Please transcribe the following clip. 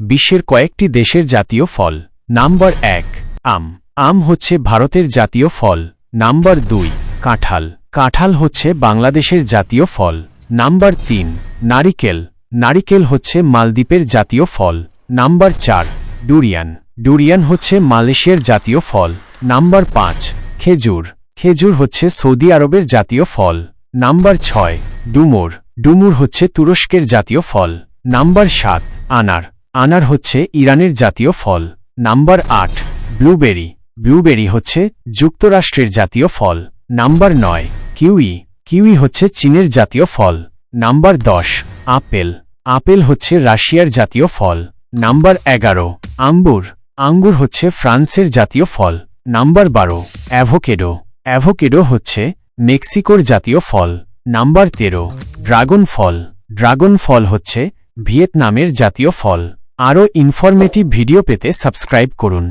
বিশ্বের কয়েকটি দেশের জাতীয় ফল। নাম্বার এক, আম। আম হচ্ছে ভারতের জাতীয় ফল। নাম্বার দুই, কাঁঠাল। কাঁঠাল হচ্ছে বাংলাদেশের জাতীয় ফল। নাম্বার তিন, নারিকেল। নারিকেল হচ্ছে মালদ্বীপের জাতীয় ফল। নাম্বার চার, ডুরিয়ান। ডুরিয়ান হচ্ছে মালয়েশিয়ার জাতীয় ফল। নাম্বার পাঁচ, খেজুর। খেজুর হচ্ছে সৌদি আরবের জাতীয় ফল। নাম্বার ছয়, ডুমুর। ডুমুর হচ্ছে তুরস্কের জাতীয় ফল। নাম্বার সাত, আনার। আনার হচ্ছে ইরানের জাতীয় ফল। নাম্বার আট, ব্লুবেরি। ব্লুবেরি হচ্ছে যুক্তরাষ্ট্রের জাতীয় ফল। নাম্বার নয়, কিউই। কিউই হচ্ছে চীনের জাতীয় ফল। নাম্বার দশ, আপেল। আপেল হচ্ছে রাশিয়ার জাতীয় ফল। নাম্বার এগারো, আঙ্গুর। আঙ্গুর হচ্ছে ফ্রান্সের জাতীয় ফল। নাম্বার বারো, অ্যাভোকেডো। অ্যাভোকেডো হচ্ছে মেক্সিকোর জাতীয় ফল। নাম্বার তেরো, ড্রাগন ফল। ড্রাগন ফল হচ্ছে ভিয়েতনামের জাতীয় ফল। আরও ইনফরমেটিভ ভিডিও পেতে সাবস্ক্রাইব করুন।